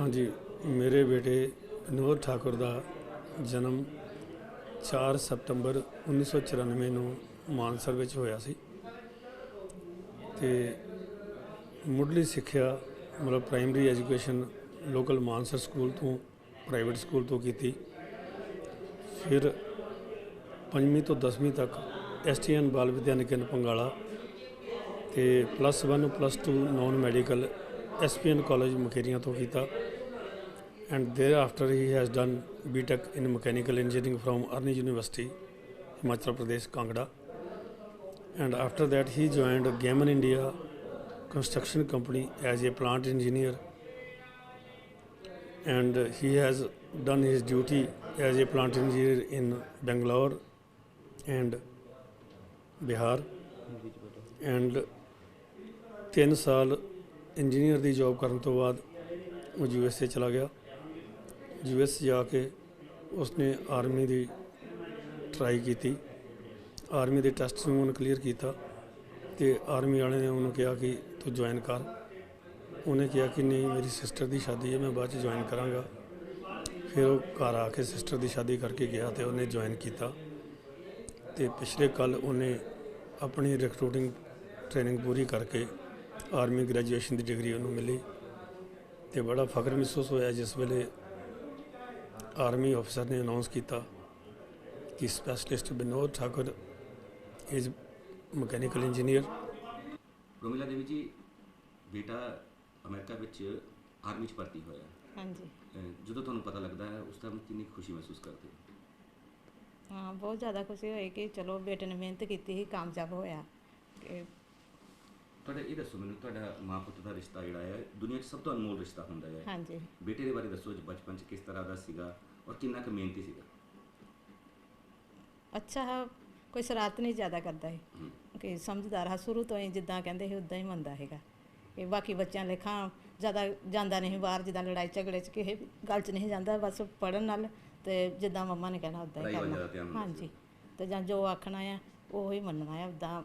ਹਾਂਜੀ, ਮੇਰੇ ਬੇਟੇ ਵਿਨੋਦ ਠਾਕੁਰ ਦਾ ਜਨਮ 4 ਸਤੰਬਰ 1994 ਨੂੰ ਮਾਨਸਰ ਵਿੱਚ ਹੋਇਆ ਸੀ। ਤੇ ਮੁੱਢਲੀ ਸਿੱਖਿਆ ਮਤਲਬ primary education local Mansar school ਤੋਂ ਪ੍ਰਾਈਵੇਟ ਸਕੂਲ ਤੋਂ ਕੀਤੀ। ਫਿਰ ਪੰਜਵੀਂ ਤੋਂ 10ਵੀਂ ਤੱਕ ਐਸਟੀਐਨ ਬਾਲ ਵਿਦਿਆ ਨਿਕੇਤਨ ਪੰਗਾਲਾ ਤੇ plus 1 plus 2 non medical SPN college Mukerian ਤੋਂ ਕੀਤਾ and thereafter he has done BTech in mechanical engineering from Arni University, Himachal Pradesh, Kangra. And after that he joined Gammon India Construction Company as a plant engineer. And he has done his duty as a plant engineer in Bangalore and Bihar. And ਤਿੰਨ ਸਾਲ engineer ਦੀ job ਕਰਨ ਤੋਂ ਬਾਅਦ ਉਹ U S A ਚਲਾ ਗਿਆ। U S ਜਾ ਕੇ ਉਸਨੇ ਆਰਮੀ ਦੀ ਟਰਾਈ ਕੀਤੀ। ਆਰਮੀ ਦੇ ਟੈਸਟ ਨੂੰ ਉਹਨੇ ਕਲੀਅਰ ਕੀਤਾ ਤੇ ਆਰਮੀ ਵਾਲੇ ਨੇ ਉਹਨੂੰ ਕਿਹਾ ਕਿ ਤੂੰ ਜੁਆਇਨ ਕਰ। ਉਹਨੇ ਕਿਹਾ ਕਿ ਨਹੀਂ, ਮੇਰੀ ਸਿਸਟਰ ਦੀ ਸ਼ਾਦੀ ਹੈ, ਮੈਂ ਬਾਅਦ ਚ ਜੁਆਇਨ ਕਰਾਂਗਾ। ਫਿਰ ਉਹ ਘਰ ਆ ਕੇ ਸਿਸਟਰ ਦੀ ਸ਼ਾਦੀ ਕਰਕੇ ਗਿਆ ਤੇ ਉਹਨੇ ਜੁਆਇਨ ਕੀਤਾ। ਤੇ ਪਿਛਲੇ ਕੱਲ ਉਹਨੇ ਆਪਣੀ ਰਿਕਰੂਟਿੰਗ ਟ੍ਰੇਨਿੰਗ ਪੂਰੀ ਕਰਕੇ ਆਰਮੀ ਗ੍ਰੈਜੂਏਸ਼ਨ ਦੀ ਡਿਗਰੀ ਉਹਨੂੰ ਮਿਲੀ ਤੇ ਬੜਾ ਫਖਰ ਮਹਿਸੂਸ ਹੋਇਆ ਜਿਸ ਵੇਲੇ ਆਰਮੀ ਅਫਸਰ ਨੇ ਅਨਾਉਂਸ ਕੀਤਾ ਕਿ specialist Vinod Thakur is mechanical engineer Romila Devi ji ਬੇਟਾ ਅਮਰੀਕਾ ਵਿੱਚ ਆਰਮੀ 'ਚ ਭਰਤੀ ਹੋਇਆ। ਹਾਂਜੀ। ਜਦੋਂ ਤੁਹਾਨੂੰ ਪਤਾ ਲੱਗਦਾ ਹੈ ਉਸ ਟਾਈਮ ਕਿੰਨੀ ਖੁਸ਼ੀ ਮਹਿਸੂਸ ਕਰਦੇ ਹੋ? ਹਾਂ ਬਹੁਤ ਜ਼ਿਆਦਾ ਖੁਸ਼ੀ ਹੋਈ ਕਿ ਚਲੋ ਬੇਟੇ ਨੇ ਮਿਹਨਤ ਕੀਤੀ ਸੀ ਕਾਮਯਾਬ ਹੋਇਆ। ਕਿ ਤੁਹਾਡਾ ਇਹ ਦੱਸੋ ਮੈਨੂੰ ਤੁਹਾਡਾ ਮਾਂ ਪੁੱਤ ਦਾ ਰਿਸ਼ਤਾ ਜਿਹੜਾ ਹੈ ਦੁਨੀਆ 'ਚ ਸਭ ਤੋਂ ਅਨਮੋਲ ਰਿਸ਼ਤਾ ਹੁੰਦਾ ਹੈ। ਹਾਂਜੀ। ਬੇਟੇ ਦੇ ਬਾਰੇ ਦੱਸੋ ਜੀ ਬਚਪਨ 'ਚ ਕਿਸ ਤਰ੍ਹਾਂ ਦਾ ਸੀਗਾ ਔਰ ਕਿੰਨਾ ਕੁ ਮਿਹਨਤੀ ਸੀਗਾ? ਅੱਛਾ ਹੈ ਕੋਈ ਸ਼ਰਾਰਤ ਨਹੀਂ ਜ਼ਿਆਦਾ ਕਰਦਾ ਹੈ। ਕਿ ਸਮਝਦਾਰ ਹੈ ਸ਼ੁਰੂ ਤੋਂ ਹੀ ਜਿੱਦਾਂ ਕਹਿੰਦੇ ਸੀ ਉਦਾਂ ਹੀ ਮੰਨਦਾ ਹੈਗਾ ਇਹ ਬਾਕੀ ਬੱਚਿਆਂ ਲੇਖਾਂ ਜ਼ਿਆਦਾ ਜਾਂਦਾ ਨਹੀਂ ਬਾਹਰ ਜਿੱਦਾਂ ਲੜਾਈ ਝਗੜੇ 'ਚ ਕਿਸੇ ਗੱਲ 'ਚ ਨਹੀਂ ਜਾਂਦਾ ਬਸ ਪੜਨ ਨਾਲ ਤੇ ਜਿੱਦਾਂ ਮੰਮਾ ਨੇ ਕਹਿਣਾ ਉਦਾਂ ਹੀ ਕਰਨਾ। ਹਾਂਜੀ। ਤੇ ਜਾਂ ਜੋ ਆਖਣਾ ਆ ਉਹ ਹੀ ਮੰਨਣਾ ਆ ਉਦਾਂ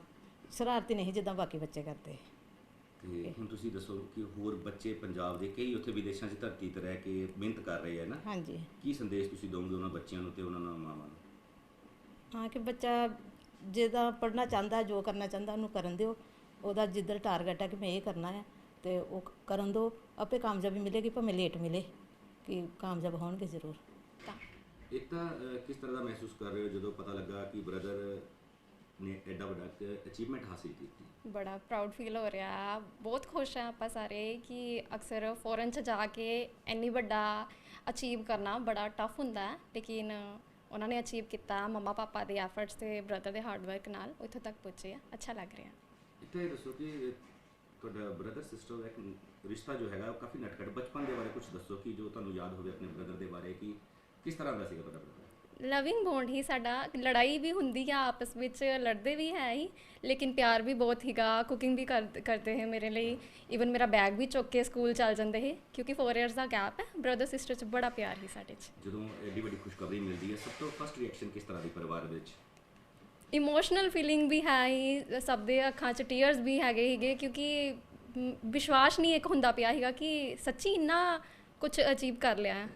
ਸ਼ਰਾਰਤੀ ਨਹੀਂ ਜਿੱਦਾਂ ਬਾਕੀ ਬੱਚੇ ਕਰਦੇ। ਤੇ ਹੁਣ ਤੁਸੀਂ ਦੱਸੋ ਕਿ ਹੋਰ ਬੱਚੇ ਪੰਜਾਬ ਦੇ ਕਈ ਉੱਥੇ ਵਿਦੇਸ਼ਾਂ 'ਚ ਧਰਤੀ ਤੇ ਰਹਿ ਕੇ ਮਿਹਨਤ ਕਰ ਰਹੇ ਆ ਨਾ। ਹਾਂਜੀ। ਕੀ ਸੰਦੇਸ਼ ਤੁਸੀਂ ਦੋਗੇ ਉਹਨਾਂ ਬੱਚਿਆਂ ਨੂੰ ਤੇ ਉਹਨਾਂ ਨੂੰ ਮਾਵਾਂ ਨੂੰ? ਹਾਂ ਕਿ ਬੱਚਾ ਜਿਹਦਾ ਪੜ੍ਹਨਾ ਚਾਹੁੰਦਾ ਜੋ ਕਰਨਾ ਚਾਹੁੰਦਾ ਉਹਨੂੰ ਕਰਨ ਦਿਓ। ਉਹਦਾ ਜਿੱਧਰ ਟਾਰਗੇਟ ਹੈ ਕਿ ਮੈਂ ਇਹ ਕਰਨਾ ਹੈ ਤੇ ਉਹ ਕਰਨ ਦਿਓ। ਆਪੇ ਕਾਮਯਾਬੀ ਮਿਲੇਗੀ ਭਾਵੇਂ ਲੇਟ ਮਿਲੇ ਕਿ ਕਾਮਯਾਬ ਹੋਣਗੇ ਜ਼ਰੂਰ। ਇੱਕ ਤਾਂ ਅਹ, ਕਿਸ ਤਰ੍ਹਾਂ ਦਾ ਮਹਿਸੂਸ ਕਰ ਰਹੇ ਹੋ ਜਦੋਂ ਪਤਾ ਲੱਗਾ ਕਿ ਬ੍ਰਦਰ ਨੇ ਐਡਾ ਵੱਡਾ ਅਚੀਵਮੈਂਟ ਹਾਸਿਲ ਕੀਤੀ। ਬੜਾ ਪ੍ਰਾਊਡ ਫੀਲ ਹੋ ਰਿਹਾ। ਬਹੁਤ ਖੁਸ਼ ਹਾਂ ਆਪਾਂ ਸਾਰੇ ਕਿ ਅਕਸਰ ਫੋਰਨ ਚ ਜਾ ਕੇ ਇੰਨੀ ਵੱਡਾ ਅਚੀਵ ਕਰਨਾ ਬੜਾ ਟਫ ਹੁੰਦਾ ਹੈ। ਲੇਕਿਨ ਉਹਨਾਂ ਨੇ ਅਚੀਵ ਕੀਤਾ ਮੰਮਾ ਪਾਪਾ ਦੇ ਐਫਰਟਸ ਤੇ ਬ੍ਰਦਰ ਦੇ ਹਾਰਡ ਵਰਕ ਨਾਲ ਉੱਥੇ ਤੱਕ ਪਹੁੰਚੇ ਆ। ਅੱਛਾ ਲੱਗ ਰਿਹਾ। ਇਹ ਦੱਸੋ ਕਿ ਤੁਹਾਡਾ ਬ੍ਰਦਰ ਸਿਸਟਰ ਦਾ ਇੱਕ ਰਿਸ਼ਤਾ ਜੋ ਹੈਗਾ ਉਹ ਕਾਫੀ ਨਟਖਟ। ਬਚਪਨ ਦੇ ਬਾਰੇ ਕੁਝ ਦੱਸੋ ਕਿ ਜੋ ਤੁਹਾਨੂੰ ਯਾਦ ਹੋਵੇ ਆਪਣੇ ਬ੍ਰਦਰ ਦੇ ਬਾਰੇ ਕਿ ਕਿਸ ਤਰ੍ਹਾਂ ਦਾ ਸੀਗਾ ਤੁਹਾਡਾ ਲਵਿੰਗ ਬੌਂਡ ਹੀ ਸਾਡਾ ਲੜਾਈ ਵੀ ਹੁੰਦੀ ਆ ਆਪਸ ਵਿੱਚ ਲੜਦੇ ਵੀ ਹੈ ਹੀ ਲੇਕਿਨ ਪਿਆਰ ਵੀ ਬਹੁਤ ਹੀਗਾ ਕੁਕਿੰਗ ਵੀ ਕਰ- ਕਰਦੇ ਹੈ ਮੇਰੇ ਲਈ ਇਵਨ ਮੇਰਾ ਬੈਗ ਵੀ ਚੁੱਕ ਕੇ ਸਕੂਲ ਚੱਲ ਜਾਂਦੇ ਹੈ ਕਿਉਂਕਿ 4 ਇਅਰਸ ਦਾ ਗੈਪ ਹੈ ਬ੍ਰਦਰ ਸਿਸਟਰ 'ਚ ਬੜਾ ਪਿਆਰ ਹੀ ਸਾਡੇ 'ਚ। ਜਦੋਂ ਐਡੀ ਵੱਡੀ ਖੁਸ਼ਖਬਰੀ ਮਿਲਦੀ ਹੈ ਸਭ ਤੋਂ ਫਸਟ ਰਿਐਕਸ਼ਨ ਕਿਸ ਤਰ੍ਹਾਂ ਦੀ ਪਰਿਵਾਰ ਵਿੱਚ? ਇਮੋਸ਼ਨਲ ਫੀਲਿੰਗ ਵੀ ਹੈ ਹੀ ਸਭ ਦੇ ਅੱਖਾਂ 'ਚ ਟੀਅਰਸ ਵੀ ਹੈਗੇ ਹੀਗੇ ਕਿਉਂਕਿ ਵਿਸ਼ਵਾਸ ਨਹੀਂ ਇੱਕ ਹੁੰਦਾ ਪਿਆ ਹੈਗਾ ਕਿ ਸੱਚੀ ਇੰਨਾ ਕੁਝ ਅਚੀਵ ਕਰ ਲਿਆ ਹੈ।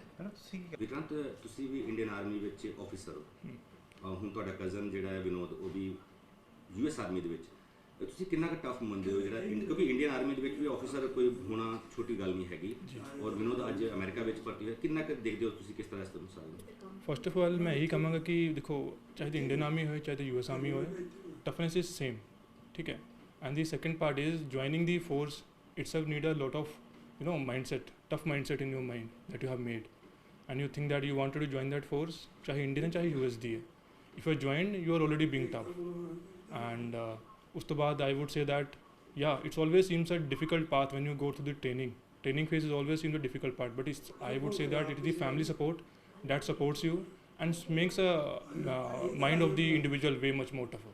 ਵਿਕਰਾਂਤ ਤੁਸੀਂ ਵੀ ਇੰਡੀਅਨ ਆਰਮੀ ਵਿੱਚ ਆਫੀਸਰ ਹੋ। ਹੁਣ ਤੁਹਾਡਾ ਕਜ਼ਨ ਜਿਹੜਾ ਹੈ ਵਿਨੋਦ ਉਹ ਵੀ ਯੂਐਸ ਆਰਮੀ ਦੇ ਵਿੱਚ। ਤੇ ਤੁਸੀਂ ਕਿੰਨਾ ਕੁ ਟਫ ਮੰਨਦੇ ਹੋ ਜਿਹੜਾ ਇੰਡ- ਕਿਉਂਕਿ ਇੰਡੀਅਨ ਆਰਮੀ ਦੇ ਵਿੱਚ ਵੀ ਆਫੀਸਰ ਕੋਈ ਹੋਣਾ ਛੋਟੀ ਗੱਲ ਨਹੀਂ ਹੈਗੀ। ਔਰ ਵਿਨੋਦ ਅੱਜ ਅਮਰੀਕਾ ਵਿੱਚ ਭਰਤੀ ਹੋਇਆ ਕਿੰਨਾ ਕੁ ਦੇਖਦੇ ਹੋ ਤੁਸੀਂ ਕਿਸ ਤਰ੍ਹਾਂ ਇਸ ਨੂੰ ਸਾਲ ਫਸਟ ਆਫ ਆਲ ਮੈਂ ਇਹੀ ਕਹਾਂਗਾ ਕਿ ਦੇਖੋ ਚਾਹੇ ਤਾਂ ਇੰਡੀਅਨ ਆਰਮੀ ਹੋਏ ਚਾਹੇ ਤਾਂ ਯੂਐਸ ਆਰਮੀ ਹੋਏ ਟਫਨੈਸ ਇਜ਼ ਸੇਮ ਠੀਕ ਹੈ? And the second part is joining the force itself need a lot of you know mindset tough mindset in your mind that you have made and you think that you wanted to join that force, chahi Indian chahi USD. If you joined, you are already being tough. And uh, I would say that, yeah, it always seems a difficult path when you go through the training. Training phase is always seems the difficult part, but I would say that it is the family support that supports you and makes the uh, mind of the individual way much more tougher.